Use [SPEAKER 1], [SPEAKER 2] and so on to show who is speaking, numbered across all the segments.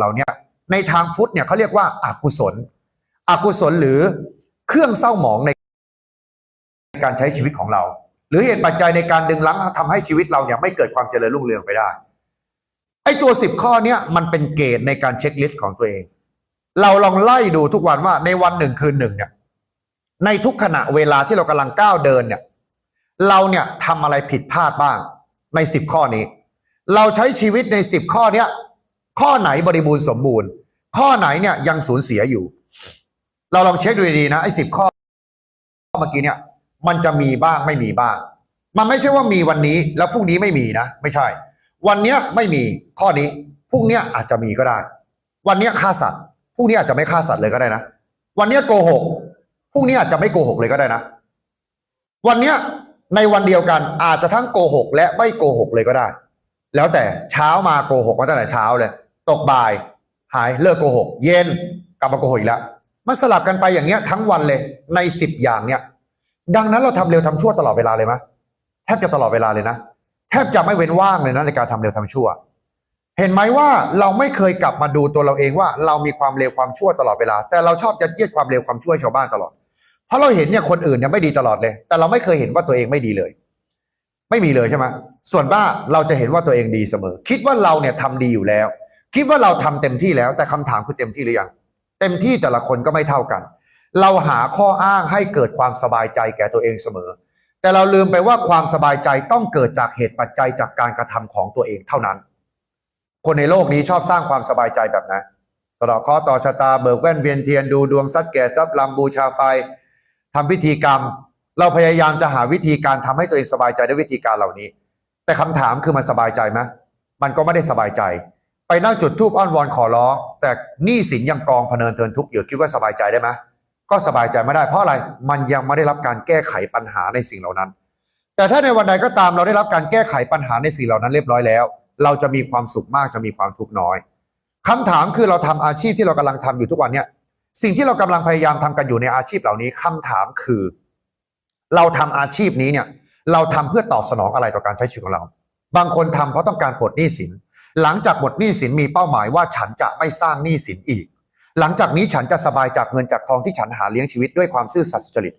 [SPEAKER 1] เราเนี่ยในทางพุทธเนี่ยเขาเรียกว่าอากุศล อกุศลหรือเครื่องเศร้าหมองในการใช้ชีวิตของเรา หรือเหตุปัจจัยในการดึงลังทำให้ชีวิตเราเนี่ยไม่เกิดความเจริญรุ่งเรืองไปได้ไอ้ตัวสิบข้อเนี่ยมันเป็นเกณฑ์ในการเช็คลิสต์ของตัวเอง เราลองไล่ดูทุกวันว่าในวันหนึ่งคืนหนึ่งเนี่ยในทุกขณะเวลาที่เรากำลังก้าวเดินเนี่ยเราเนี่ยทำอะไรผิดพลาดบ้างในสิบข้อนี้ เราใช้ชีวิตในสิบข้อเนี้ย ข้อไหนบริบูรณ์สมบูรณ์ ข้อไหนเนี่ยยังสูญเสียอยู่ เราลองเช็คดูดีๆนะไอ้สิบข้อเมื่อกี้เนี่ย มันจะมีบ้างไม่มีบ้าง มันไม่ใช่ว่ามีวันนี้แล้วพรุ่งนี้ไม่มีนะ ไม่ใช่ วันเนี้ยไม่มีข้อนี้พรุ่งเนี้ยอาจจะมีก็ได้ วันเนี้ยฆ่าสัตว์พรุ่งนี้อาจจะไม่ฆ่าสัตว์เลยก็ได้นะวันเนี้ยโกหกพรุ่งนี้อาจจะไม่โกหกเลยก็ได้นะ วันเนี้ยในวันเดียวกันอาจจะทั้งโกหก และไม่โกหกเลยก็ได้ แล้วแต่เช้ามาโกหกมาตั้งแต่เช้าเลย ตกบ่าย หายเลิกโกหก เย็นกลับมาโกหกอีกแล้วมันสลับกันไปอย่างเงี้ยทั้งวันเลยในสิบอย่างเนี้ยดังนั้นเราทำเร็วทำชั่วตลอดเวลาเลยไหมแทบจะตลอดเวลาเลยนะแทบจะไม่เว้นว่างเลยนะในการทำเร็วทำชั่ว เห็นไหมว่าเราไม่เคยกลับมาดูตัวเราเองว่า เรามีความเร็วความชั่วตลอดเวลา แต่เราชอบยัดเยียดความเร็วความชั่วชาวบ้านตลอด เพราะเราเห็นเนี่ยคนอื่นเนี่ยไม่ดีตลอดเลย แต่เราไม่เคยเห็นว่าตัวเองไม่ดีเลย ไม่มีเลยใช่ไหมส่วนมาเราจะเห็นว่าตัวเองดีเสมอ คิดว่าเราเนี่ยทำดีอยู่แล้ว คิดว่าเราทำเต็มที่แล้วแต่คำถามคือเต็มที่หรือยังเต็มที่แต่ละคนก็ไม่เท่ากัน เราหาข้ออ้างให้เกิดความสบายใจแก่ตัวเองเสมอ แต่เราลืมไปว่าความสบายใจต้องเกิดจากเหตุปัจจัยจากการกระทำของตัวเองเท่านั้น คนในโลกนี้ชอบสร้างความสบายใจแบบนั้นสะเดาะเคราะห์ต่อชะตาเบิกแว่นเวียนเทียนดูดวงซัดแก่ซับลำบูชาไฟทำพิธีกรรม เราพยายามจะหาวิธีการทำให้ตัวเองสบายใจด้วยวิธีการเหล่านี้ แต่คำถามคือมันสบายใจไหมมันก็ไม่ได้สบายใจ ไปนั่งจุดทูปอ้อนวอนขอร้อง แต่หนี้สินยังกองพเนินเทินทุกข์อยู่คิดว่าสบายใจได้ไหมก็สบายใจไม่ได้เพราะอะไรมันยังไม่ได้รับการแก้ไขปัญหาในสิ่งเหล่านั้น แต่ถ้าในวันใดก็ตามเราได้รับการแก้ไขปัญหาในสิ่งเหล่านั้นเรียบร้อยแล้ว เราจะมีความสุขมากจะมีความทุกข์น้อยคำถามคือเราทำอาชีพที่เรากำลังทำอยู่ทุกวันเนี่ยสิ่งที่เรากำลังพยายามทำกันอยู่ในอาชีพเหล่านี้คำถามคือ เราทำอาชีพนี้เนี่ยเราทำเพื่อตอบสนองอะไรต่อการใช้ชีวิตของเรา บางคนทำเพราะต้องการปลดหนี้สิน หลังจากหมดหนี้สินมีเป้าหมายว่าฉันจะไม่สร้างหนี้สินอีก หลังจากนี้ฉันจะสบายจากเงินจากทองที่ฉันหาเลี้ยงชีวิตด้วยความซื่อสัตย์สุจริต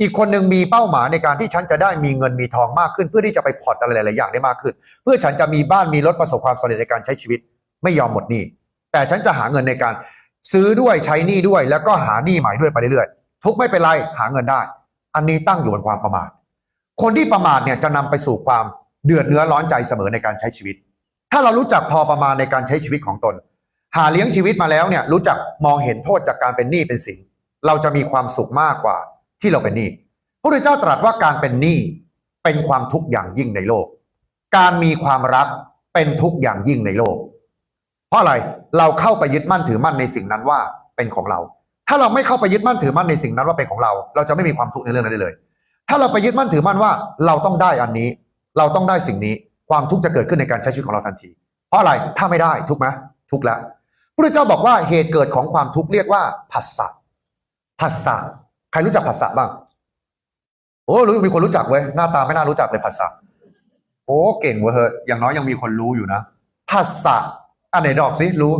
[SPEAKER 1] อีกคนหนึ่งมีเป้าหมายในการที่ฉันจะได้มีเงินมีทองมากขึ้น เพื่อที่จะไปผ่อนอะไรหลายๆอย่างได้มากขึ้น เพื่อฉันจะมีบ้านมีรถประสบความสำเร็จในการใช้ชีวิต ไม่ยอมหมดหนี้แต่ฉันจะหาเงินในการซื้อด้วยใช้หนี้ด้วย แล้วก็หาหนี้ใหม่ด้วยไปเรื่อยๆ ทุกไม่เป็นไรหาเงินได้ อันนี้ตั้งอยู่บนความประมาทคนที่ประมาทเนี่ยจะนำไปสู่ความเดือดเนื้อร้อนใจเสมอในการใช้ชีวิต ถ้าเรารู้จักพอประมาณในการใช้ชีวิตของตน หาเลี้ยงชีวิตมาแล้วเนี่ยรู้จักมองเห็นโทษจากการเป็นหนี้เป็นสินเราจะมีความสุขมากกว่าที่เราเป็นหนี้พระพุทธเจ้าตรัสว่าการเป็นหนี้เป็นความทุกข์อย่างยิ่งในโลก การมีความรักเป็นทุกข์อย่างยิ่งในโลก เพราะอะไรเราเข้าไปยึดมั่นถือมั่นในสิ่งนั้นว่าเป็นของเรา ถ้าเราไม่เข้าไปยึดมั่นถือมั่นในสิ่งนั้นว่าเป็นของเรา เราจะไม่มีความทุกข์ในเรื่องนั้นได้เลย ถ้าเราไปยึดมั่นถือมั่นว่า เราต้องได้อันนี้ เราต้องได้สิ่งนี้ ความทุกข์จะเกิดขึ้นในการใช้ชีวิตของเราทันที เพราะอะไรถ้าไม่ได้ทุกไหมทุกแล้วพระเจ้าบอกว่าเหตุเกิดของความทุกข์เรียกว่าผัสสะผัสสะใครรู้จักผัสสะบ้างโอ้รู้มีคนรู้จักเว้ยหน้าตาไม่น่ารู้จักเลยผัสสะโอ้เก่งเว้ยเฮ้ยอย่างน้อยยังมีคนรู้อยู่นะผัสสะอันไหนดอกสิรู้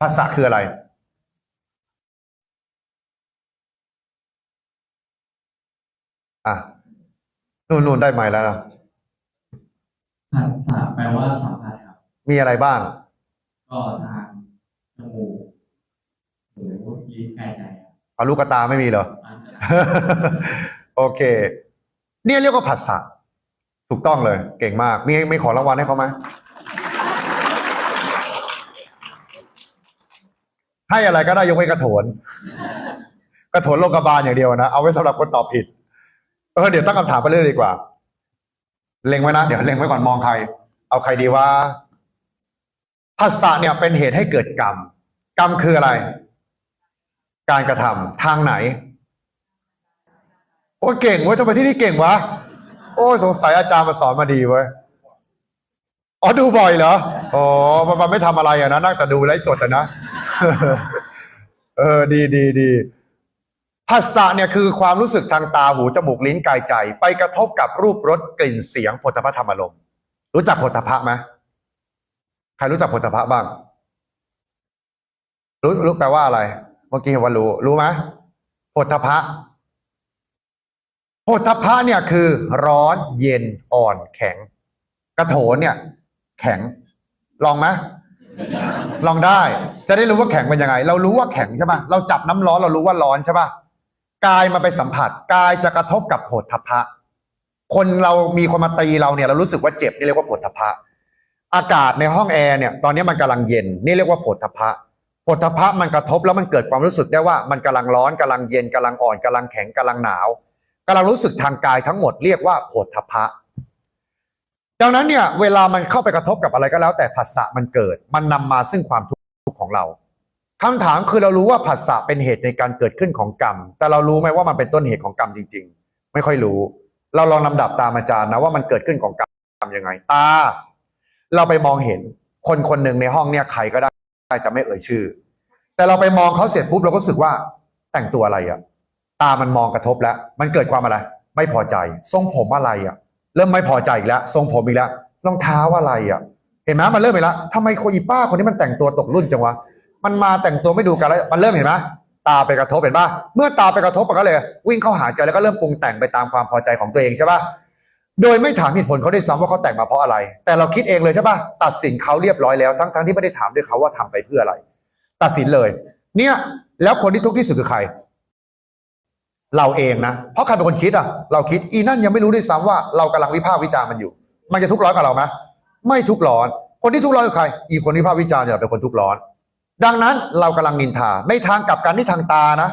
[SPEAKER 1] ผัสสะคืออะไรอะนู่นนู่นได้ไหมแล้วนะ
[SPEAKER 2] ผัสสะแปลว่าสัมผัสครับ
[SPEAKER 1] มีอะไรบ้าง
[SPEAKER 2] ก็ทางจมูกหูลิ้นกายใจครับ
[SPEAKER 1] เอาลูกตาไม่มีเหรอ
[SPEAKER 2] อัน
[SPEAKER 1] โอเค เนี่ยเรียกว่าผัสสะถูกต้องเลย เก่งมากมีมีขอรางวัลให้เขาไหมให้อะไรก็ได้ยกเว้นกระโถน กระโถนโลกบาลอย่างเดียวนะ เอาไว้สำหรับคนตอบผิด เออเดี๋ยวตั้งคำถามไปเรื่อยดีกว่า เล็งไว้นะ เดี๋ยวเล็งไว้ก่อนมองใคร เอาใครดีว่าผัสสะเนี่ยเป็นเหตุให้เกิดกรรม กรรมคืออะไร การกระทำทางไหน โอ้เก่งเว้ยทำไมที่นี่เก่งวะ โอ้สงสัยอาจารย์มาสอนมาดีเว้ยอ๋อดูบ่อยเหรออ๋อมันไม่ทำอะไรอะนะนั่งแต่ดูไลฟ์สดอะนะ เออดีดีดี ภาษาเนี่ยคือความรู้สึกทางตาหูจมูกลิ้นกายใจ ไปกระทบกับรูปรสกลิ่นเสียงผลพธรรมอารมณ์รู้จักผลพะไหมใครรู้จักผลพะบ้าง รู้รู้แปลว่าอะไร เมื่อกี้เห็นว่ารู้ รู้ไหมโพธพะโพธพะเนี่ยคือร้อนเย็นอ่อนแข็ง กระโถนเนี่ย แข็ง ลองไหมลองได้ จะได้รู้ว่าแข็งเป็นยังไง เรารู้ว่าแข็งใช่ปะเราจับน้ำร้อนเรารู้ว่าร้อนใช่ปะ กายมาไปสัมผัสกายจะกระทบกับโผฏฐัพพะ คนเรามีคนมาตีเราเนี่ยเรารู้สึกว่าเจ็บนี่เรียกว่าโผฏฐัพพะ อากาศในห้องแอร์เนี่ยตอนนี้มันกำลังเย็นนี่เรียกว่าโผฏฐัพพะโผฏฐัพพะมันกระทบแล้วมันเกิดความรู้สึกได้ว่ามันกำลังร้อนกำลังเย็นกำลังอ่อนกำลังแข็งกำลังหนาวกำลังรู้สึกทางกายทั้งหมดเรียกว่าโผฏฐัพพะดังนั้นเนี่ยเวลามันเข้าไปกระทบกับอะไรก็แล้ว แต่ผัสสะมันเกิด มันนำมาซึ่งความทุกข์ของเรา คำถามคือเรารู้ว่าผัสสะเป็นเหตุในการเกิดขึ้นของกรรม แต่เรารู้ไหมว่ามันเป็นต้นเหตุของกรรมจริง ๆ ไม่ค่อยรู้ เราลองลำดับตามอาจารย์นะว่ามันเกิดขึ้นของกรรมยังไง ตา เราไปมองเห็นคนคนหนึ่งในห้องเนี่ยใครก็ได้จะไม่เอ่ยชื่อ แต่เราไปมองเขาเสร็จปุ๊บเราก็รู้สึกว่าแต่งตัวอะไรอะตามันมองกระทบแล้ว มันเกิดความอะไร ไม่พอใจ ทรงผมอะไรอะเริ่มไม่พอใจอีกแล้ว ทรงผมอีกแล้วรองเท้าอะไรอะเห็นไหมมันเริ่มไปแล้วทำไมโคอีป้าคนนี้มันแต่งตัวตกรุ่นจังวะ มันมาแต่งตัวไม่ดูกันแล้วมันเริ่มเห็นไหมตาไปกระทบเห็นปะเมื่อตาไปกระทบมันก็เลย วิ่งเข้าหาใจแล้วก็เริ่มปรุงแต่งไปตามความพอใจของตัวเองใช่ปะโดยไม่ถามเหตุผลเขาได้ซ้ำว่าเขาแต่งมาเพราะอะไร แต่เราคิดเองเลยใช่ปะตัดสินเขาเรียบร้อยแล้วทั้งทั้งที่ไม่ได้ถามด้วยเขาว่าทำไปเพื่ออะไร ตัดสินเลย เนี่ยแล้วคนที่ทุกข์ที่สุดคือใคร เราเองนะ เพราะใครเป็นคนคิดอะ เราคิดอีนั่นยังไม่รู้ด้วยซ้ำว่าเรากำลังวิพากษ์วิจารณ์มันอยู่ มันจะทุกข์ร้อนกับเราไหมไม่ทุกข์ร้อน คนที่ทุกข์ร้อนคือใคร อีคนที่วิพากษ์วิจารณ์เนี่ยเป็นคนทุกข์ร้อน ดังนั้นเรากำลังนินทา ในทางกลับกันที่ทางตานะ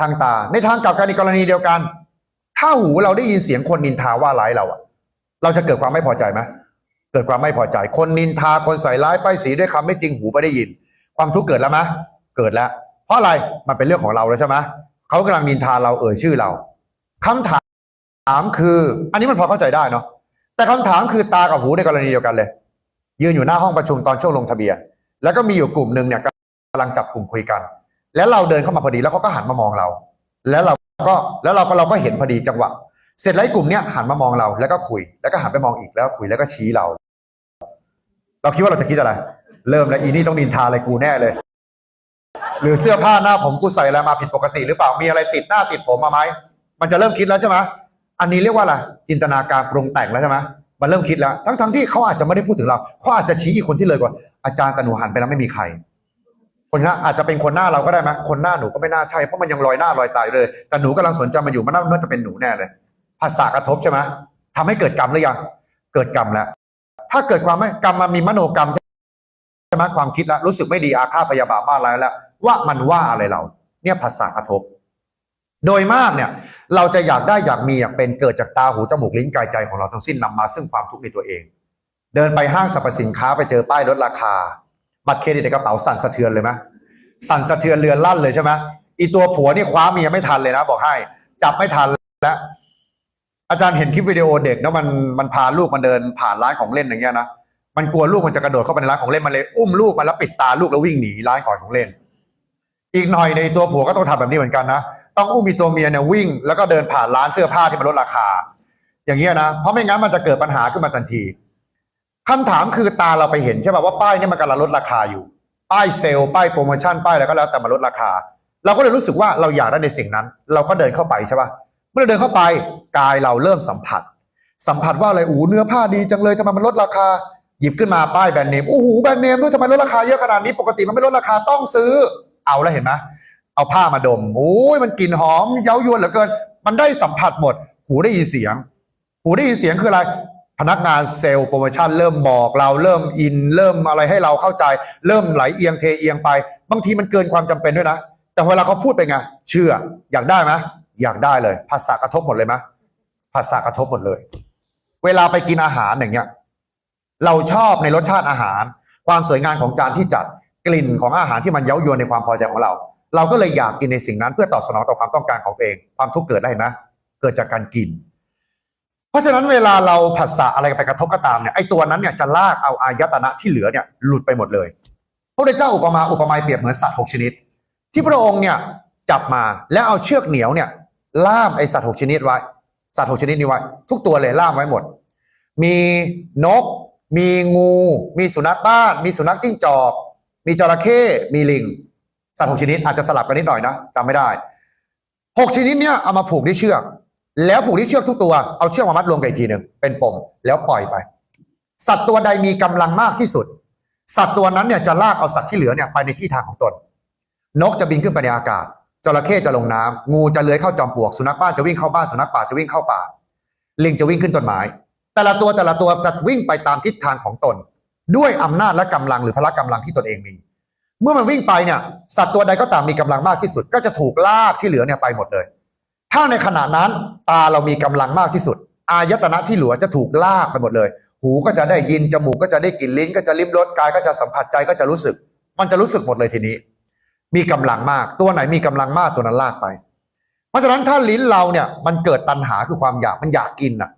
[SPEAKER 1] ทางตา ในทางกลับกันในกรณีเดียวกัน ถ้าหูเราได้ยินเสียงคนนินทาว่าร้ายเราอะเราจะเกิดความไม่พอใจไหมเกิดความไม่พอใจ คนนินทาคนใส่ร้ายป้ายสีด้วยคำไม่จริงหูไม่ได้ยิน ความทุกข์เกิดแล้วไหมเกิดแล้ว เพราะอะไรมันเป็นเรื่องของเราแล้วใช่ไหมเขากำลังนินทาเราเอ่ยชื่อเราคำถามคือ อันนี้มันพอเข้าใจได้เนาะแต่คำถามคือตากับหูในกรณีเดียวกันเลย ยืนอยู่หน้าห้องประชุมตอนช่วงลงทะเบียน แล้วก็มีอยู่กลุ่มหนึ่งเนี่ยกำลังจับกลุ่มคุยกัน แล้วเราเดินเข้ามาพอดีแล้วเขาก็หันมามองเรา แล้วเราก็แล้วเราก็เราก็เห็นพอดีจังหวะ เสร็จแล้วไอ้กลุ่มเนี้ยหันมามองเราแล้วก็คุย แล้วก็หันไปมองอีกแล้วก็คุยแล้วก็ชี้เรา เราคิดว่าเราจะคิดอะไร เริ่มแล้วอีนี่ต้องนินทาอะไรกูแน่เลย หรือเสื้อผ้าหน้าผมกูใส่อะไรมาผิดปกติ หรือเปล่ามีอะไรติดหน้าติดผมมาไหมมันจะเริ่มคิดแล้วใช่ไหมอันนี้เรียกว่าอะไรจินตนาการปรุงแต่งแล้วใช่ไหมมันเริ่มคิดแล้ว ทั้งทั้งที่เขาอาจจะไม่ได้พูดถึงเราเขาอาจจะชี้อีกคนที่เลยกว่า อาจารย์แต่หนูหันไปแล้วไม่มีใคร คนนี้อาจจะเป็นคนหน้าเราก็ได้ไหมคนหน้าหนูก็ไม่น่าใช่เพราะมันยังลอยหน้าลอยตายเลย แต่หนูกำลังสนใจมันอยู่มันน่าจะเป็นหนูแน่เลย ภาษากระทบใช่ไหมทำให้เกิดกรรมหรือยัง เกิดกรรมแล้ว ถ้าเกิดความไม่กรรมมันมีมโนกรรมใช่ไหมความคิดแล้วรู้สึกไม่ดีอาฆาตพยาบาทมาอะไรายแล้ว ว่ามันว่าอะไรเรา เนี่ยภาษากระทบ โดยมากเนี่ย เราจะอยากได้อยากมีอยากเป็นเกิดจากตาหูจมูกลิ้นกายใจของเราทั้งสิ้นนำมา ซึ่งความทุกข์ในตัวเอง เดินไปห้างสรรพสินค้าไปเจอป้ายลดราคา บัตรเครดิตในกระเป๋าสั่นสะเทือนเลยไหมสั่นสะเทือนเรือนลั่นเลยใช่ไหมอีตัวผัวนี่คว้าเมียไม่ทันเลยนะ บอกให้ จับไม่ทันแล้วอาจารย์เห็นคลิปวิดีโอเด็กแล้วมันมันพาลูกมันเดินผ่านร้านของเล่นอย่างเงี้ยนะมันกลัวลูกมันจะกระโดดเข้าไปในร้านของเล่นมันเลย อุ้มลูกมันแล้วปิดตาลูกแล้ววิ่งหนีร้านของของเล่น อีกหน่อยในตัวผัวก็ต้องทำแบบนี้เหมือนกันนะต้องอุ้มมีตัวเมียเนี่ยวิ่ง แล้วก็เดินผ่านร้านเสื้อผ้าที่มันลดราคา อย่างเงี้ยนะเพราะไม่งั้นมันจะเกิดปัญหาขึ้นมาทันที คำถามคือตาเราไปเห็นใช่ป่ะว่าป้ายเนี่ยมันกำลังลดราคาอยู่ ป้ายเซลล์ป้ายโปรโมชั่นป้ายอะไรก็แล้วแต่มาลดราคา เราก็เลยรู้สึกว่าเราอยากได้ในสิ่งนั้น เราก็เดินเข้าไปใช่ป่ะเมื่อเราเดินเข้าไปกายเราเริ่มสัมผัส สัมผัสว่าอะไรอูเนื้อผ้าดีจังเลยทำไมมันลดราคา หยิบขึ้นมาป้ายแบรนด์เนมโอ้โหแบรนด์เนมด้วยทำไมลดราคาเยอะขนาดนี้ปกติมันไม่ลดราคาต้องซื้อ เอาแล้วเห็นไหมเอาผ้ามาดมโอ้ยมันกลิ่นหอมเย้ายวนเหลือเกิน มันได้สัมผัสหมด หูได้ยินเสียง หูได้ยินเสียงคืออะไร พนักงานเซลล์โปรโมชั่นเริ่มบอกเราเริ่มอิน เริ่มอะไรให้เราเข้าใจ เริ่มไหลเอียงเทเอียงไป บางทีมันเกินความจำเป็นด้วยนะ แต่เวลาเขาพูดไปไงเชื่ออยากได้ไหมอยากได้เลย ภาษากระทบหมดเลยไหมภาษากระทบหมดเลย เวลาไปกินอาหารอย่างเงี้ยเราชอบในรสชาติอาหาร ความสวยงามของจานที่จัดกลิ่นของอาหารที่มันเย้ายวนในความพอใจของเรา เราก็เลยอยากกินในสิ่งนั้นเพื่อตอบสนองต่อความต้องการของตัวเอง ความทุกข์เกิดได้นไหมเกิดจากการกิน เพราะฉะนั้นเวลาเราผัสสะอะไรไปกระทบก็ตามเนี่ยไอ้ตัวนั้นเนี่ยจะลากเอาอายตนะที่เหลือเนี่ยหลุดไปหมดเลย พระเจ้าอุปมาอุปไมยเปรียบเหมือนสัตว์หกชนิด ที่พระองค์เนี่ยจับมาแล้วเอาเชือกเหนียวเนี่ยล่ามไอสัตว์หกชนิดไว้ สัตว์หกชนิดนี้ไว้ ทุกตัวเลยล่ามไว้หมด มีนก มีงู มีสุนัขบ้าน มีสุนัขจิ้งจอก มีจระเข้มีลิง สัตว์หกชนิดอาจจะสลับกันนิดหน่อยนะจำไม่ได้หกชนิดเนี้ยเอามาผูกที่เชือก แล้วผูกที่เชือกทุกตัวเอาเชือกมามัดรวมกันอีกทีหนึ่งเป็นปมแล้วปล่อยไป สัตว์ตัวใดมีกำลังมากที่สุด สัตว์ตัวนั้นเนี่ยจะลากเอาสัตว์ที่เหลือเนี่ยไปในที่ทางของตน นกจะบินขึ้นไปในอากาศจระเข้จะลงน้ำงูจะเลื้อยเข้าจอมปลวกสุนัขบ้านจะวิ่งเข้าบ้านสุนัขป่าจะวิ่งเข้าป่า ลิงจะวิ่งขึ้นต้นไม้แต่ละตัวแต่ละตัวจะวิ่งไปตามทิศทางของตน ด้วยอำนาจและกำลังหรือพละกำลังที่ตนเองมี เมื่อมันวิ่งไปเนี่ย สัตว์ตัวใดก็ตามมีกำลังมากที่สุด ก็จะถูกลากที่เหลือเนี่ยไปหมดเลย ถ้าในขณะนั้นตาเรามีกำลังมากที่สุด อายตนะที่เหลือจะถูกลากไปหมดเลย หูก็จะได้ยิน จมูกก็จะได้กลิ่น ลิ้น ก็จะลิ้มรส กายก็จะสัมผัส ใจก็จะรู้สึก มันจะรู้สึกหมดเลยทีนี้ มีกำลังมาก ตัวไหนมีกำลังมากตัวนั้นลากไป เพราะฉะนั้นถ้าลิ้นเราเนี่ย มันเกิดตัณหาคือความอยาก มันอยากกินอะ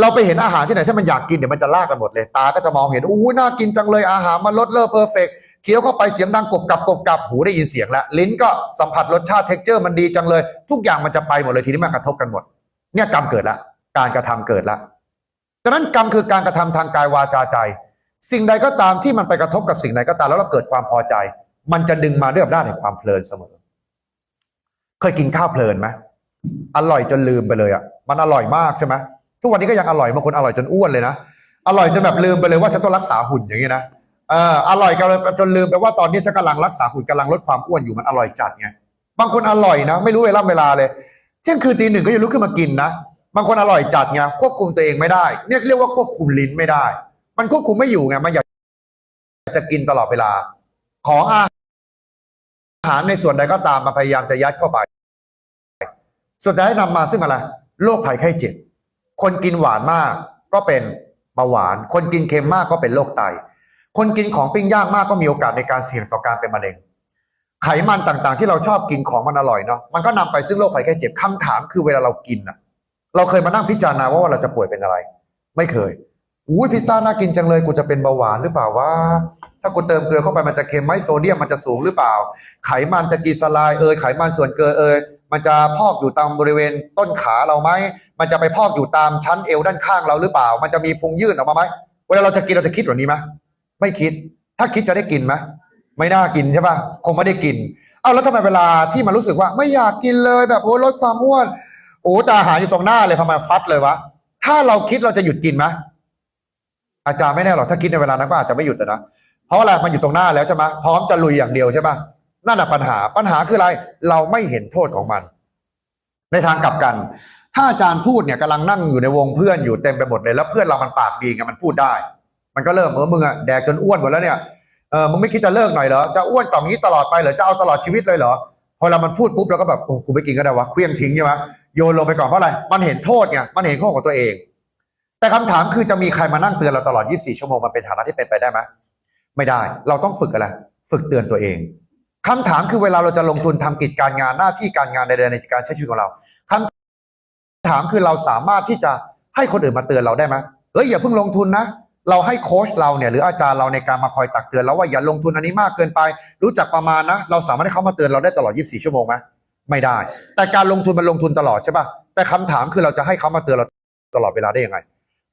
[SPEAKER 1] เราไปเห็นอาหารที่ไหนถ้ามันอยากกินเดี๋ยวมันจะลากไปหมดเลย ตาก็จะมองเห็นอู้น่ากินจังเลยอาหารมันรสเลอเพอร์เฟก เคี้ยวเข้าไปเสียงดังกบกับกบกับหูได้ยินเสียงแล้ว ลิ้นก็สัมผัสรสชาติเท็กเจอร์มันดีจังเลย ทุกอย่างมันจะไปหมดเลยทีนี้มันกระทบกันหมด เนี่ยกรรมเกิดละการกระทำเกิดละดังนั้นกรรมคือการกระทำทางกายวาจาใจ สิ่งใดก็ตามที่มันไปกระทบกับสิ่งใดก็ตามแล้วเราเกิดความพอใจ มันจะดึงมาด้วยอำนาจแห่งความเพลินเสมอ เคยกินข้าวเพลินไหมอร่อยจนลืมไปเลยอะมันอร่อยมากใช่ไหมทุกวันนี้ก็ยังอร่อยบางคนอร่อยจนอ้วนเลยนะอร่อยจนแบบลืมไปเลยว่าฉันต้องรักษาหุ่นอย่างนี้นะ เอออร่อยกันจนลืมไปว่าตอนนี้ฉันกำลังรักษาหุ่นกำลังลดความอ้วนอยู่มันอร่อยจัดไงบางคนอร่อยนะ ไม่รู้เวลาเวลาเลยเที่ยงคืนตีหนึ่งก็ยังลุกขึ้นมากินนะบางคนอร่อยจัดไงควบคุมตัวเองไม่ได้เนี่ยเรียกว่าควบคุมลิ้นไม่ได้ มันควบคุมไม่อยู่ไงมันอยากจะกินตลอดเวลา ของอาหารในส่วนใดก็ตามมาพยายามจะยัดเข้าไปสุดท้ายนำมาซึ่งอะไรโรคภัยไข้เจ็บคนกินหวานมากก็เป็นเบาหวาน คนกินเค็มมากก็เป็นโรคไต คนกินของปิ้งย่างมากก็มีโอกาสในการเสี่ยงต่อการเป็นมะเร็ง ไขมันต่างๆ ที่เราชอบกินของมันอร่อยเนาะมันก็นำไปซึ่งโรคภัยไข้เจ็บคำถามคือเวลาเรากินอะเราเคยมานั่งพิจารณาว่าเราจะป่วยเป็นอะไร ไม่เคยอุ้ยพิซซ่าน่ากินจังเลยกูจะเป็นเบาหวานหรือเปล่าวะถ้ากูเติมเกลือเข้าไปมันจะเค็มไหมโซเดียมมันจะสูงหรือเปล่า ไขมันตะกีสลายเอยไขมันส่วนเกินเอยมันจะพอกอยู่ตามบริเวณต้นขาเราไหมมันจะไปพอกอยู่ตามชั้นเอวด้านข้างเราหรือเปล่า มันจะมีพุงยื่นออกมาไหมเวลาเราจะกินเราจะคิดแบบนี้ไหม ไม่คิด ถ้าคิดจะได้กินไหมไม่น่ากินใช่ปะคงไม่ได้กิน เอาแล้วทำไมเวลาที่มันรู้สึกว่า ไม่อยากกินเลยแบบโอ้ลดความอ้วนโอ้ตาหาอยู่ตรงหน้าเลยทำไมฟัดเลยวะถ้าเราคิดเราจะหยุดกินไหมอาจารย์ไม่แน่หรอกถ้าคิดในเวลานั้นก็อาจจะไม่หยุดนะเพราะอะไรมันอยู่ตรงหน้าแล้วใช่ไหมพร้อมจะลุยอย่างเดียวใช่ไหมนั่นแหะปัญหาปัญหาคืออะไร เราไม่เห็นโทษของมัน ในทางกลับกัน ถ้าอาจารย์พูดเนี่ยกำลังนั่งอยู่ในวงเพื่อนอยู่เต็มไปหมดเลยแล้วเพื่อนเรามันปากดีไงมันพูดได้ มันก็เริ่มเออมึงอะแดกจนอ้วนหมดแล้วเนี่ยเออมึงไม่คิดจะเลิกหน่อยเหรอจะอ้วนต่องี้ตลอดไปเหรอจะเอาตลอดชีวิตเลยเหรอพอเรามันพูดปุ๊บเราก็แบบโอ้กูไม่กินก็ได้วะเคลี้ยงทิ้งใช่ไหมโยนลงไปก่อนเพราะอะไรมันเห็นโทษไงมันเห็นโทษของตัวเอง แต่คำถามคือจะมีใครมานั่งเตือนเราตลอด 24 ชั่วโมงมันเป็นฐานะที่เป็นไปได้ไหมไม่ได้เราต้องฝึกอะไรฝึกเตือนตัวเองคำถามคือเวลาเราจะลงทุนทำกิจการงานหน้าที่การงานใดๆในการใช้ชีวิตของเราคำถามคือเราสามารถที่จะให้คนอื่นมาเตือนเราได้ไหมเฮ้ยอย่าเพิ่งลงทุนนะ เราให้โค้ชเราเนี่ยหรืออาจารย์เราในการมาคอยตักเตือนเราว่าอย่าลงทุนอันนี้มากเกินไป รู้จักประมาณนะ เราสามารถให้เขามาเตือนเราได้ตลอด 24 ชั่วโมงไหมไม่ได้ แต่การลงทุนมันลงทุนตลอดใช่ปะแต่คำถามคือเราจะให้เขามาเตือนเราตลอดเวลาได้ยังไง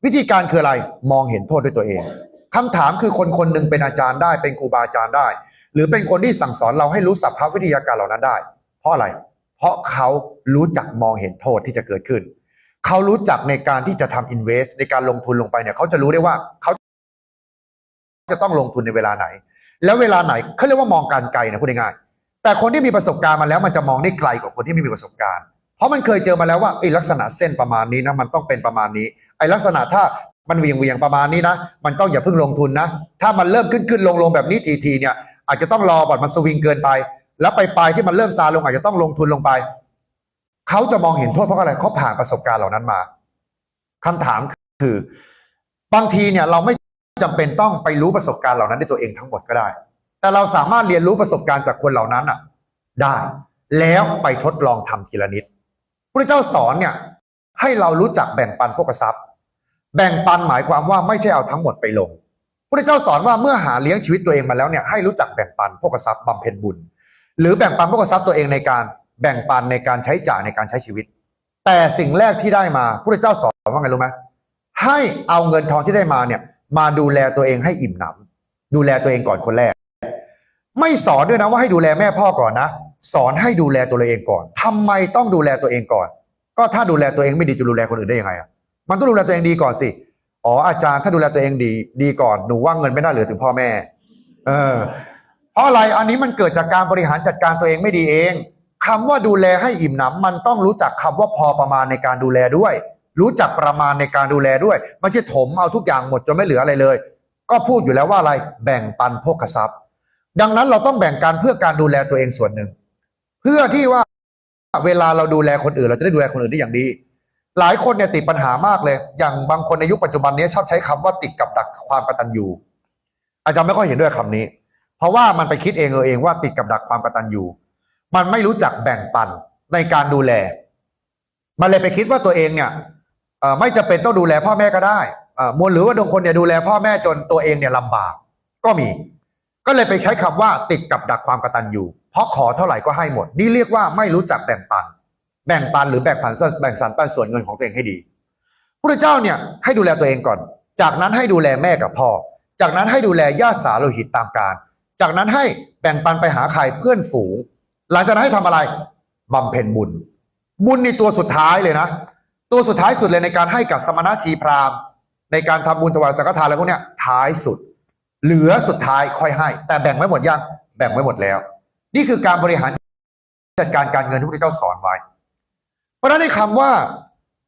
[SPEAKER 1] วิธีการคืออะไรมองเห็นโทษด้วยตัวเองคำถามคือคนคนหนึ่งเป็นอาจารย์ได้ เป็นครูบาอาจารย์ได้ หรือเป็นคนที่สั่งสอนเราให้รู้สัพพะวิทยาการเหล่านั้นได้ เพราะอะไร เพราะเขารู้จักมองเห็นโทษที่จะเกิดขึ้น เขารู้จักในการที่จะทำ invest ในการลงทุนลงไปเนี่ยเขาจะรู้ได้ว่าเขาจะต้องลงทุนในเวลาไหน แล้วเวลาไหนเขาเรียกว่ามองการไกลนะพูดง่ายๆแต่คนที่มีประสบการณ์มาแล้วมันจะมองได้ไกลกว่าคนที่ไม่มีประสบการณ์ เพราะมันเคยเจอมาแล้วว่าไอ้ลักษณะเส้นประมาณนี้นะมันต้องเป็นประมาณนี้ไอ้ลักษณะถ้ามันเวียงเวียงประมาณนี้นะ มันต้องอย่าเพิ่งลงทุนนะ ถ้ามันเริ่มขึ้นขึ้นลงลงแบบนี้ทีทีเนี่ยอาจจะต้องรอบอดมันสวิงเกินไป แล้วไปปลายที่มันเริ่มซาลงอาจจะต้องลงทุนลงไป เขาจะมองเห็นโทษเพราะอะไรเขาผ่านประสบการณ์เหล่านั้นมาคำถามคือบางทีเนี่ยเราไม่จำเป็นต้องไปรู้ประสบการณ์เหล่านั้นด้วยตัวเองทั้งหมดก็ได้ แต่เราสามารถเรียนรู้ประสบการณ์จากคนเหล่านั้นอะ ได้ แล้วไปทดลองทำทีละนิดพระเจ้าสอนเนี่ย ให้เรารู้จักแบ่งปันพวกทรัพย์ แบ่งปันหมายความว่าไม่ใช่เอาทั้งหมดไปลงพระเจ้าสอนว่าเมื่อหาเลี้ยงชีวิตตัวเองมาแล้วเนี่ยให้รู้จักแบ่งปันพวกทรัพย์บำเพ็ญบุญ หรือแบ่งปันพวกทรัพย์ตัวเองในการ แบ่งปันในการใช้จ่ายในการใช้ชีวิต แต่สิ่งแรกที่ได้มาพระเจ้าสอนว่าไงรู้ไหมให้เอาเงินทองที่ได้มาเนี่ย มาดูแลตัวเองให้อิ่มหนำดูแลตัวเองก่อนคนแรก ไม่สอนด้วยนะว่าให้ดูแลแม่พ่อก่อนนะ สอนให้ดูแลตัวเราเองก่อนทำไมต้องดูแลตัวเองก่อน ก็ถ้าดูแลตัวเองไม่ดีจะดูแลคนอื่นได้ยังไงอะมันต้องดูแลตัวเองดีก่อนสิอ๋ออาจารย์ถ้าดูแลตัวเองดี ดีก่อนหนูว่าเงินไม่น่าเหลือถึงพ่อแม่ เออเพราะอะไรอันนี้มันเกิดจากการบริหารจัดการตัวเองไม่ดีเอง คำว่าดูแลให้อิ่มหนำมันต้องรู้จักคำว่าพอประมาณในการดูแลด้วย รู้จักประมาณในการดูแลด้วยไม่ใช่ถมเอาทุกอย่างหมดจนไม่เหลืออะไรเลย ก็พูดอยู่แล้วว่าอะไรแบ่งปันโภคทรัพย์ ดังนั้นเราต้องแบ่งการเพื่อการดูแลตัวเองส่วนหนึ่ง เพื่อที่ว่าเวลาเราดูแลคนอื่น เราจะได้ดูแลคนอื่นได้อย่างดี หลายคนเนี่ยติดปัญหามากเลย อย่างบางคนในยุคปัจจุบันนี้ชอบใช้คำว่าติดกับดักความกตัญญูอาจารย์ไม่ค่อยเห็นด้วยคำนี้ เพราะว่ามันไปคิดเองเออเองว่าติดกับดักความกตัญญู มันไม่รู้จักแบ่งปันในการดูแล มันเลยไปคิดว่าตัวเองเนี่ยไม่จะเป็นต้องดูแลพ่อแม่ก็ได้มวลหรือว่าบางคนเนี่ยดูแลพ่อแม่จนตัวเองเนี่ยลำบาก ก็มี ก็เลยไปใช้คำว่าติดกับดักความกตัญญูเพราะขอเท่าไหร่ก็ให้หมด นี่เรียกว่าไม่รู้จักแบ่งปัน แบ่งปันหรือแบ่งปันแบ่งสรรปันส่วนเงินของตัวเองให้ดีพระเจ้าเนี่ยให้ดูแลตัวเองก่อน จากนั้นให้ดูแลแม่กับพ่อ จากนั้นให้ดูแลญาติสาโลหิตตามการ จากนั้นให้แบ่งปันไปหาใครเพื่อนฝูง หลังจากนั้นให้ทำอะไรบำเพ็ญบุญ บุญในตัวสุดท้ายเลยนะ ตัวสุดท้ายสุดเลยในการให้กับสมณชีพราหมณ์ ในการทำบุญถวายสังฆทานอะไรพวกเนี้ยท้ายสุด เหลือสุดท้ายค่อยให้ แต่แบ่งไว้หมดยังแบ่งไว้หมดแล้ว นี่คือการบริหารจัดการการเงินที่พระเจ้าสอนไว้ เพราะฉะนั้นในคำว่า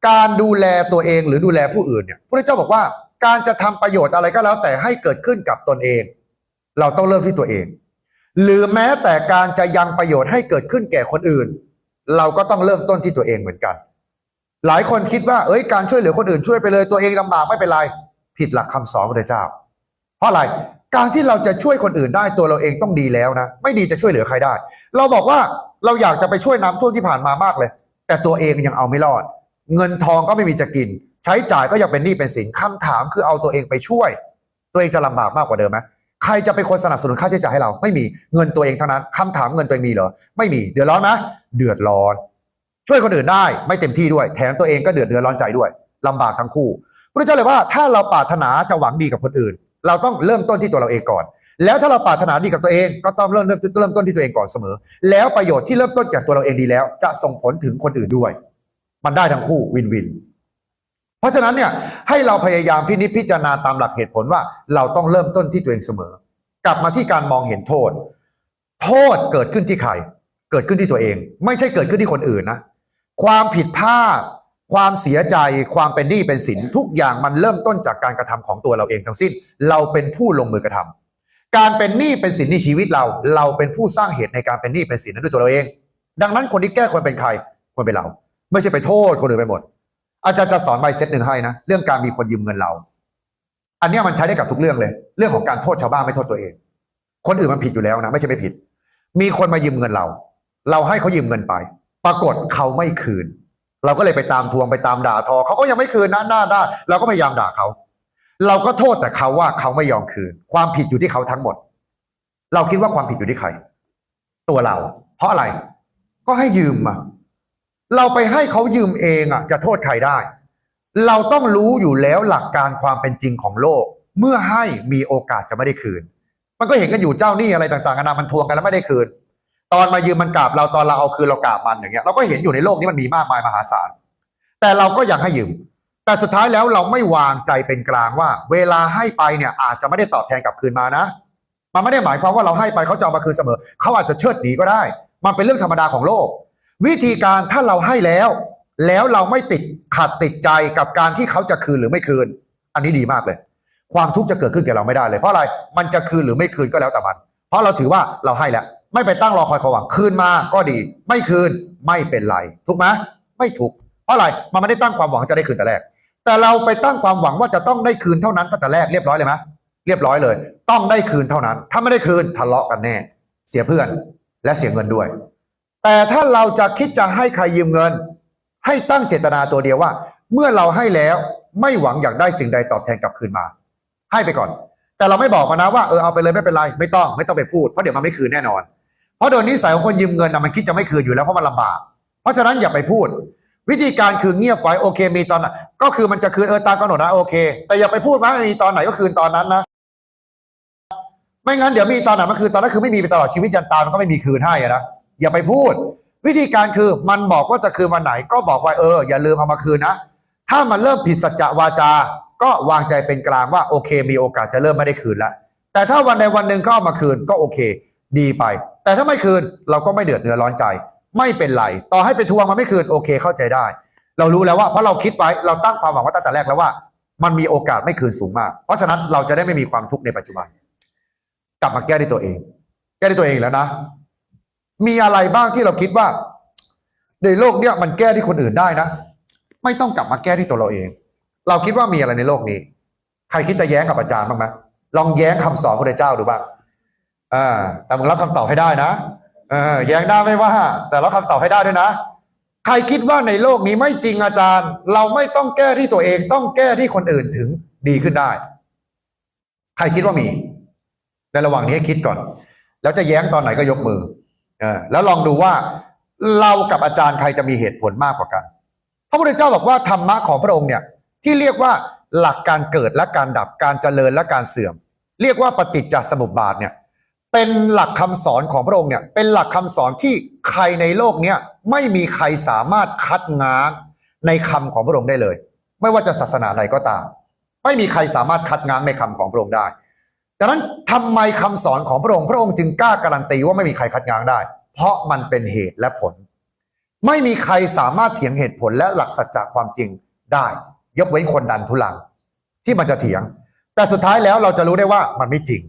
[SPEAKER 1] การดูแลตัวเองหรือดูแลผู้อื่นเนี่ยพระเจ้าบอกว่าการจะทำประโยชน์อะไรก็แล้วแต่ให้เกิดขึ้นกับตนเอง เราต้องเริ่มที่ตัวเอง หรือแม้แต่การจะยังประโยชน์ให้เกิดขึ้นแก่คนอื่น เราก็ต้องเริ่มต้นที่ตัวเองเหมือนกัน หลายคนคิดว่า เอ้ยการช่วยเหลือคนอื่นช่วยไปเลยตัวเองลำบากไม่เป็นไร ผิดหลักคำสอนพระเจ้า เพราะอะไรการที่เราจะช่วยคนอื่นได้ตัวเราเองต้องดีแล้วนะ ไม่ดีจะช่วยเหลือใครได้ เราบอกว่าเราอยากจะไปช่วยน้ำท่วมที่ผ่านมามากเลย แต่ตัวเองยังเอาไม่รอด เงินทองก็ไม่มีจะกิน ใช้จ่ายก็ยังเป็นหนี้เป็นสินคำถามคือเอาตัวเองไปช่วย ตัวเองจะลำบากมากกว่าเดิมไหม ใครจะเป็นคนสนับสนุนค่าใช้จ่ายให้เรา ไม่มีเงินตัวเองเท่านั้นคำถามเงินตัวเองมีเหรอไม่มีเดือดร้อนไหมเดือดร้อน ช่วยคนอื่นได้ไม่เต็มที่ด้วย แถมตัวเองก็เดือดเดือดร้อนใจด้วยลำบากทั้งคู่พระเจ้าเลยว่าถ้าเราปรารถนาจะหวังดีกับคนอื่น เราต้องเริ่มต้นที่ตัวเราเองก่อน แล้วถ้าเราปรารถนาดีกับตัวเองก็ต้องเริ่มเริ่มเริ่มต้นที่ตัวเองก่อนเสมอ แล้วประโยชน์ที่เริ่มต้นจากตัวเราเองดีแล้ว จะส่งผลถึงคนอื่นด้วย มันได้ทั้งคู่วินวิน เพราะฉะนั้นเนี่ยให้เราพยายามพินิจพิจารณาตามหลักเหตุผลว่า เราต้องเริ่มต้นที่ตัวเองเสมอ กลับมาที่การมองเห็นโทษ โทษเกิดขึ้นที่ใคร เกิดขึ้นที่ตัวเอง ไม่ใช่เกิดขึ้นที่คนอื่นนะความผิดพลาดความเสียใจ ความเป็นหนี้เป็นสินทุกอย่างมันเริ่มต้นจากการกระทำของตัวเราเองทั้งสิ้น เราเป็นผู้ลงมือกระทำการเป็นหนี้เป็นสินในชีวิตเรา เราเป็นผู้สร้างเหตุในการเป็นหนี้เป็นสินนั้นด้วยตัวเราเอง ดังนั้นคนที่แก้ควรเป็นใครควรเป็นเรา ไม่ใช่ไปโทษคนอื่นไปหมด อาจารย์จะสอนใบเซตหนึ่งให้นะ เรื่องการมีคนยืมเงินเรา อันนี้มันใช้ได้กับทุกเรื่องเลย เรื่องของการโทษชาวบ้านไม่โทษตัวเอง คนอื่นมันผิดอยู่แล้วนะ ไม่ใช่ไม่ผิด มีคนมายืมเงินเรา เราให้เขายืมเงินไป ปรากฏเขาไม่คืน เราก็เลยไปตามทวงไปตามด่าทอ เขาก็ยังไม่คืนนะหน้าด้าเราก็พยายามด่าเขา เราก็โทษแต่เขาว่าเขาไม่ยอมคืน ความผิดอยู่ที่เขาทั้งหมด เราคิดว่าความผิดอยู่ที่ใคร ตัวเรา เพราะอะไร ก็ให้ยืมมา เราไปให้เขายืมเองอะจะโทษใครได้ เราต้องรู้อยู่แล้วหลักการความเป็นจริงของโลก เมื่อให้มีโอกาสจะไม่ได้คืน มันก็เห็นกันอยู่เจ้าหนี้อะไรต่างๆกันานามันทวงกันแล้วไม่ได้คืน ตอนมายืมมันกราบเราตอนเราเอาคืนเรากราบมันอย่างเงี้ยเราก็เห็นอยู่ในโลกนี้มันมีมากมายมหาศาลแต่เราก็ยังให้ยืม แต่สุดท้ายแล้วเราไม่วางใจเป็นกลางว่า เวลาให้ไปเนี่ยอาจจะไม่ได้ตอบแทนกลับคืนมานะ มันไม่ได้หมายความว่าเราให้ไปเขาจะเอามาคืนเสมอ เขาอาจจะเชิดหนีก็ได้ มันเป็นเรื่องธรรมดาของโลก วิธีการถ้าเราให้แล้ว แล้วเราไม่ติดขัดติดใจกับการที่เขาจะคืนหรือไม่คืน อันนี้ดีมากเลย ความทุกข์จะเกิดขึ้นแก่เราไม่ได้เลยเพราะอะไรมันจะคืนหรือไม่คืนก็แล้วแต่มัน เพราะเราถือว่าเราให้แล้วไม่ไปตั้งรอคอยความหวังคืนมาก็ดี ไม่คืนไม่เป็นไรถูกไหมไม่ถูกเพราะอะไรมันไม่ได้ตั้งความหวังจะได้คืนแต่แรก แต่เราไปตั้งความหวังว่าจะต้องได้คืนเท่านั้นตั้งแต่แรกเรียบร้อยเลยไหมเรียบร้อยเลย ต้องได้คืนเท่านั้น ถ้าไม่ได้คืนทะเลาะกันแน่ เสียเพื่อนและเสียเงินด้วย แต่ถ้าเราจะคิดจะให้ใครยืมเงิน ให้ตั้งเจตนาตัวเดียวว่า เมื่อเราให้แล้วไม่หวังอยากได้สิ่งใดตอบแทนกลับคืนมา ให้ไปก่อน แต่เราไม่บอกมันะว่าเออเอาไปเลยไม่เป็นไรไม่ต้องไม่ต้องไปพูดเพราะเดี๋ยวมันไม่คืนแน่นอน เพราะโดยนิสัยของคนยืมเงินนะมันคิดจะไม่คืนอยู่แล้วเพราะมันลำบาก เพราะฉะนั้นอย่าไปพูด วิธีการคือเงียบไว้โอเค มีตอนไหนก็คือมันจะคืนเออตามกำหนดนะโอเค แต่อย่าไปพูดว่ามีตอนไหนก็คืนตอนนั้นนะไม่งั้นเดี๋ยวมีตอนไหนมันคือตอนนั้นคือไม่มีไปตลอดชีวิตยันตายมันก็ไม่มีคืนให้อะนะ อย่าไปพูด วิธีการคือมันบอกว่าจะคืนวันไหน ก็บอกว่าเออ อย่าลืมเอามาคืนนะ ถ้ามันเริ่มผิดสัจจวาจา ก็วางใจเป็นกลางว่าโอเค มีโอกาสจะเริ่มไม่ได้คืนแล้วแต่ถ้าวันใดวันหนึ่งเขาเอามาคืนก็โอเค ดีไป แต่ถ้าไม่คืนเราก็ไม่เดือดเนื้อร้อนใจ ไม่เป็นไร ต่อให้ไปทวงมาไม่คืนโอเคเข้าใจได้ เรารู้แล้วว่าเพราะเราคิดไว้เราตั้งความหวังไว้ตั้งแต่แรกแล้วว่า มันมีโอกาสไม่คืนสูงมาก เพราะฉะนั้นเราจะได้ไม่มีความทุกข์ในปัจจุบัน กลับมาแก้ด้วยตัวเอง แก้ด้วยตัวเองแล้วนะ มีอะไรบ้างที่เราคิดว่า ในโลกเนี้ยมันแก้ที่คนอื่นได้นะ ไม่ต้องกลับมาแก้ที่ตัวเราเอง เราคิดว่ามีอะไรในโลกนี้ ใครคิดจะแย้งกับอาจารย์บ้างไหมลองแย้งคำสอนพระเจ้าดูบ้างอ่าแต่มึงรับคำตอบให้ได้นะเออแย้งได้ไม่ว่า แต่รับคำตอบให้ได้ด้วยนะใครคิดว่าในโลกนี้ไม่จริงอาจารย์ เราไม่ต้องแก้ที่ตัวเอง ต้องแก้ที่คนอื่นถึงดีขึ้นได้ ใครคิดว่ามี ในระหว่างนี้ให้คิดก่อน แล้วจะแย้งตอนไหนก็ยกมือ เออแล้วลองดูว่าเรากับอาจารย์ใครจะมีเหตุผลมากกว่ากัน พระพุทธเจ้าบอกว่าธรรมะของพระองค์เนี่ยที่เรียกว่าหลักการเกิดและการดับการเจริญและการเสื่อม เรียกว่าปฏิจจสมุปบาทเนี่ยเป็นหลักคำสอนของพระองค์เนี่ยเป็นหลักคำสอนที่ใครในโลกเนี้ยไม่มีใครสามารถคัดง้างในคำของพระองค์ได้เลย ไม่ว่าจะศาสนาใดก็ตาม ไม่มีใครสามารถคัดง้างในคำของพระองค์ได้ ดังนั้นทำไมคำสอนของพระองค์พระองค์จึงกล้าการันตีว่าไม่มีใครคัดง้างได้ เพราะมันเป็นเหตุและผล ไม่มีใครสามารถเถียงเหตุผลและหลักสัจจะความจริงได้ ยกเว้นคนดันทุลัง ที่มันจะเถียง แต่สุดท้ายแล้วเราจะรู้ได้ว่ามันไม่จริง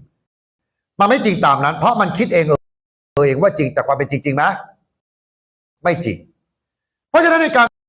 [SPEAKER 1] มันไม่จริงตามนั้น เพราะมันคิดเองเออเองว่าจริงแต่ความเป็นจริงจริงไหมไม่จริง เพราะฉะนั้นในการ